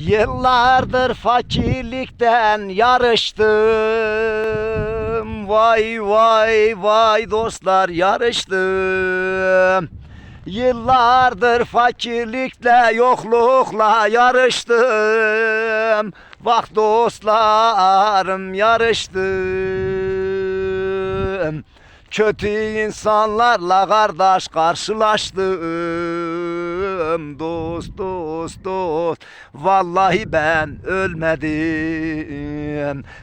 Yıllardır fakirlikten yarıştım. Vay vay vay dostlar yarıştım. Yıllardır fakirlikle yoklukla yarıştım. Bak dostlarım yarıştım. Kötü insanlarla kardeş karşılaştım Dost dost dost. Vallahi ben ölmedim.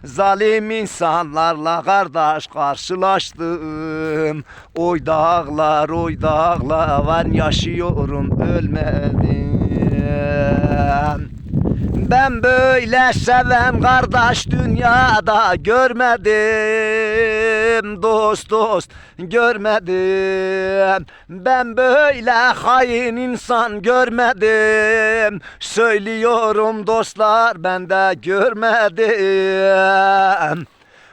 Zalim insanlarla kardeş karşılaştım. Oy dağlar oy dağlar ben yaşıyorum ölmedim ben böyle seven kardeş dünyada görmedim. Dost dost görmedim. Ben böyle hain insan görmedim. Söylüyorum dostlar ben de görmedim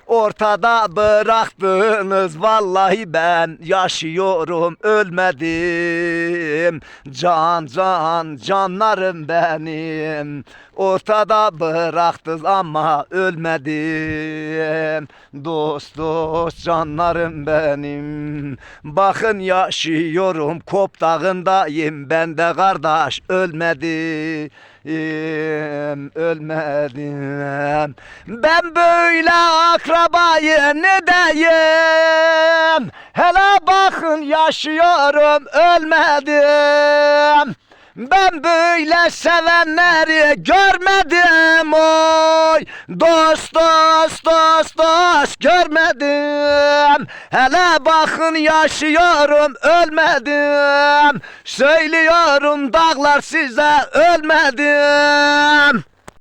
Ortada bıraktınız vallahi ben yaşıyorum ölmedim. Can can canlarım benim. Ortada bıraktınız ama ölmedim Dost dost canlarım benim. Bakın yaşıyorum kop dağındayım. Ben de kardeş ölmedim ölmedim. Ben böyle akrabayı ne diyeyim? Hele bakın yaşıyorum ölmedim ben böyle sevenleri görmedim oy. Dost dost dost dost görmedim. Hele bakın yaşıyorum ölmedim. Söylüyorum dağlar size ölmedim